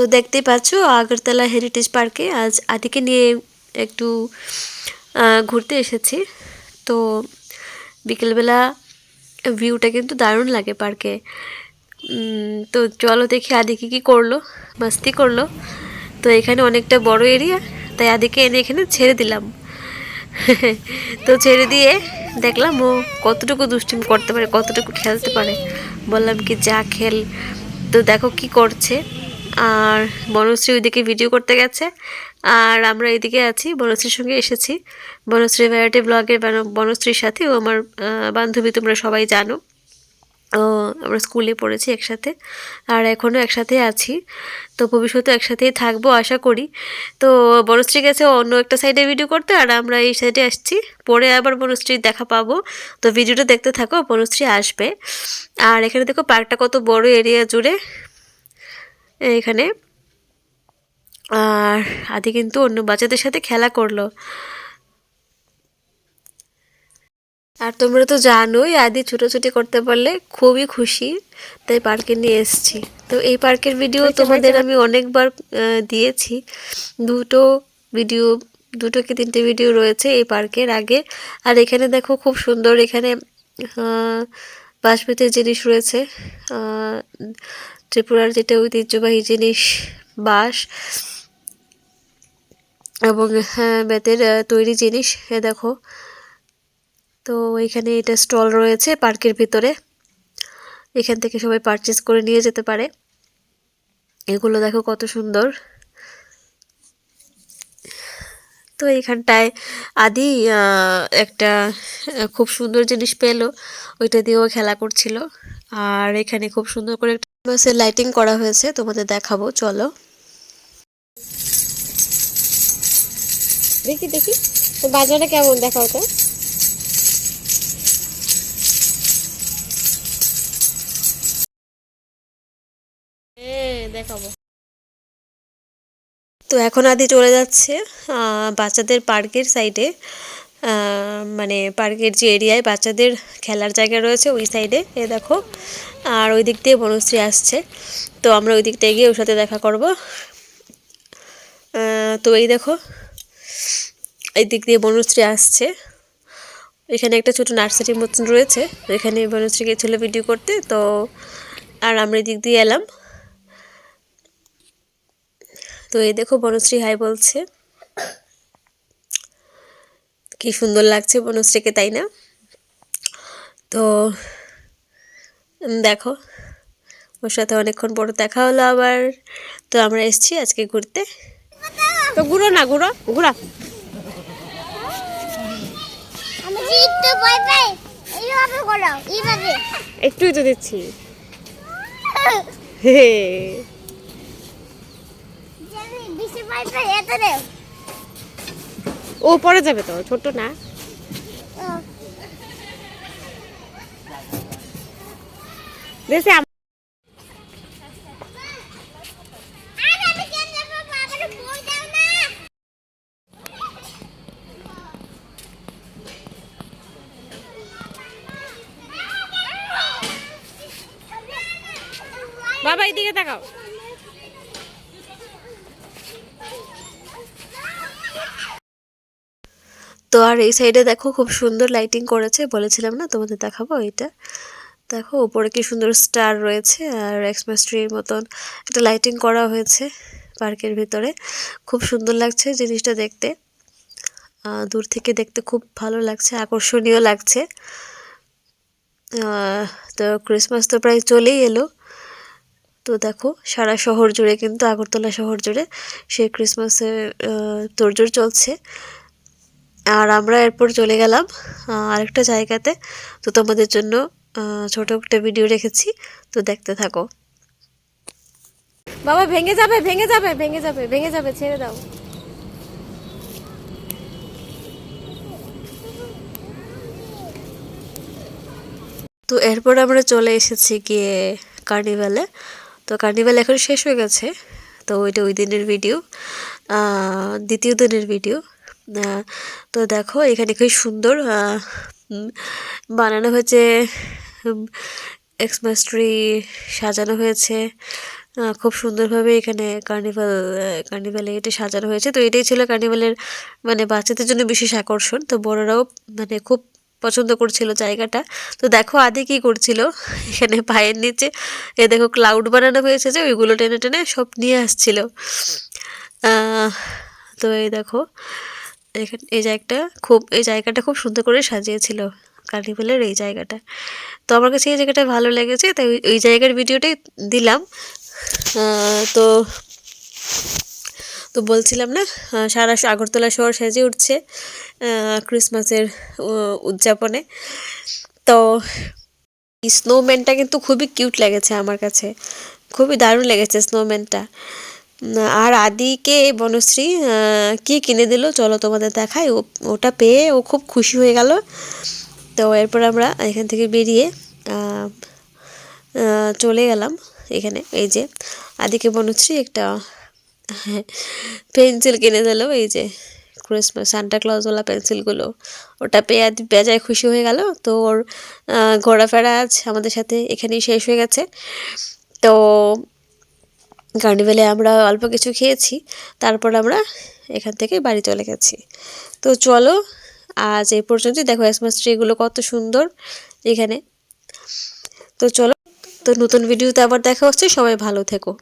তো দেখতেই পাচ্ছ আগরতলা হেরিটেজ পার্কে আজ আদিকে নিয়ে একটু ঘুরতে এসেছি। তো বিকেলবেলা ভিউটা কিন্তু দারুণ লাগে পার্কে তো চলো দেখি আদিকে কী করল, মাস্তি করল। তো এখানে অনেকটা বড় এরিয়া তাই আদিকে এনে এখানে ছেড়ে দিলাম। তো ছেড়ে দিয়ে দেখলাম ও কতটুকু দুষ্টিম করতে পারে, কতটুকু খেলতে পারে। বললাম কি, যা খেল। তো দেখো কি করছে। আর বনশ্রী ওইদিকে ভিডিও করতে গেছে। আর আমরা এদিকে আছি, বনশ্রীর সঙ্গে এসেছি। বনশ্রী ভ্যারাইটি ব্লগের বনশ্রীর সাথে ও আমার বান্ধবী তোমরা সবাই জানো। ও, আমরা স্কুলে পড়েছি একসাথে। আর এখনও একসাথে আছি। তো ভবিষ্যতে একসাথেই থাকব আশা করি। তো বনশ্রী গেছে অন্য একটা সাইডে ভিডিও করতে আর আমরা এই সাইডে আসছি। পরে আবার বনশ্রীর দেখা পাবো। তো ভিডিওটা দেখতে থাকো, বনশ্রী আসবে। আর এখানে দেখো পার্কটা কত বড় এরিয়া জুড়ে। এখানে। আর আদি কিন্তু অন্য বাচ্চাদের সাথে খেলা করল। আর তোমরা তো জানোই আদি ছোটাছুটি করতে পারলে খুবই খুশি তাই পার্কে নিয়ে এসেছি। তো এই পার্কের ভিডিও তোমাদের আমি অনেকবার দিয়েছি। দুটো ভিডিও দুটো কি তিনটে ভিডিও রয়েছে এই পার্কের আগে। আর এখানে দেখো খুব সুন্দর এখানে বাঁশবেতের জিনিস রয়েছে। আহ, ত্রিপুরার যেটা ঐতিহ্যবাহী জিনিস, বাঁশ এবং হ্যাঁ বেতের তৈরি জিনিস, এ দেখো। তো এখানে এটা স্টল রয়েছে পার্কের ভিতরে। এখান থেকে সবাই পারচেস করে নিয়ে যেতে পারে। এগুলো দেখো কত সুন্দর। তো এইখানটায় আদি একটা, খুব সুন্দর জিনিস পেল। ওইটা দিয়েও খেলা করছিল। আর এখানে খুব সুন্দর করে বাসে লাইটিং করা হয়েছে তোমাদের দেখাবো চলো। দেখি দেখি তো বাজারে কেমন দেখাও তো? হ্যাঁ দেখাবো। তো এখন আদি চলে যাচ্ছে বাচ্চাদের পার্কের সাইডে মানে পার্কের যে এরিয়ায় বাচ্চাদের খেলার জায়গা রয়েছে ওই সাইডে এ দেখো। আর ওই দিক দিয়ে বনশ্রী আসছে। তো আমরা ওই দিকটায় গিয়ে ওর সাথে দেখা করব। তো এই দেখো, এই দিক দিয়ে বনশ্রী আসছে। এখানে একটা ছোট নার্সারির মতন রয়েছে। এখানে বনশ্রী গেছিল ভিডিও করতে, তো আর আমরা এই দিক দিয়ে এলাম। তো এই দেখো বনশ্রী হাই বলছে। কি সুন্দর লাগছে বনশ্রীকে তাই না? তো দেখো ওর সাথে অনেকক্ষণ পরে দেখা হলো আবার। তো আমরা এসেছি আজকে ঘুরতে। তো ঘুরো না ঘুরো ঘুরা। একটুই তো দিচ্ছি হে ও পরে যাবে তো ছোট না? বাবা এদিকে তাকাও। তো আর এই সাইডে দেখো খুব সুন্দর লাইটিং করেছে, বলেছিলাম না তোমাদের দেখাবো এটা। দেখো উপরে কি সুন্দর স্টার রয়েছে, আর এক্সমাস ট্রির মতন একটা লাইটিং করা হয়েছে পার্কের ভিতরে। খুব সুন্দর লাগছে জিনিসটা দেখতে। দূর থেকে দেখতে খুব ভালো লাগছে, আকর্ষণীয় লাগছে। তো ক্রিসমাস তো প্রায় চলেই এলো। তো দেখো সারা শহর জুড়ে কিন্তু আগরতলা শহর জুড়ে সেই ক্রিসমাসের তোড়জোড় চলছে। আর আমরা এরপর চলে গেলাম আরেকটা জায়গাতে। তো তোমাদের জন্য ছোট একটা ভিডিও রেখেছি, তো দেখতে থাকো। বাবা, ভেঙে যাবে ভেঙে যাবে ভেঙে যাবে ভেঙে যাবে, ছেড়ে দাও। তো এরপর আমরা চলে এসেছি গিয়ে কার্নিভালে। তো কার্নিভাল এখন শেষ হয়ে গেছে, তো ওইটা ওই দিনের ভিডিও দ্বিতীয় দিনের ভিডিও তো দেখো, এখানে খুব সুন্দর বানানো হয়েছে এক্সমাস ট্রি সাজানো হয়েছে। খুব সুন্দরভাবে এখানে কার্নিভাল কার্নিভালে এটা সাজানো হয়েছে। তো এটাই ছিল কার্নিভালের মানে বাচ্চাদের জন্য বিশেষ আকর্ষণ। তো বড়রাও মানে খুব পছন্দ করছিল জায়গাটা। তো দেখো আদি কি করছিল, এখানে পায়ের নিচে, এ দেখো ক্লাউড বানানো হয়েছে যে, ওইগুলো টেনে টেনে সব নিয়ে আসছিল। তো এই দেখো এখানে এই জায়গাটা খুব এই জায়গাটা খুব সুন্দর করে সাজিয়েছিল কার্নিভালের এই জায়গাটা। তো আমার কাছে এই জায়গাটা ভালো লেগেছে, তাই ওই- জায়গার ভিডিওটাই দিলাম। তো তো বলছিলাম না সারা আগরতলা শহর সেজে উঠছে ক্রিসমাসের উদযাপনে। তো স্নোম্যানটা কিন্তু খুবই কিউট লেগেছে আমার কাছে। খুবই দারুণ লেগেছে স্নোম্যানটা আর আদিকে বনশ্রী কি কিনে দিল চলো তোমাদের দেখাই। ওটা পেয়ে ও খুব খুশি হয়ে গেল। তো এরপর আমরা এখান থেকে বেরিয়ে চলে গেলাম এখানে। এই যে আদিকে বনশ্রী একটা পেন্সিল কিনে দিল, এই যে ক্রিসমাস সান্টা ক্লজওয়ালা পেন্সিলগুলো। ওটা পেয়ে আদি বেজায় খুশি হয়ে গেল। তো ওর ঘোরাফেরা আজ আমাদের সাথে এখানেই শেষ হয়ে গেছে। তো কার্নিভেলে আমরা অল্প কিছু খেয়েছি, তারপর আমরা এখান থেকে বাড়ি চলে গেছি। তো চলো, আজ এই পর্যন্তই। দেখো ক্রিসমাস ট্রিগুলো কত সুন্দর এখানে। তো চলো, তো নতুন ভিডিওতে আবার দেখা হচ্ছে। সবাই ভালো থেকো।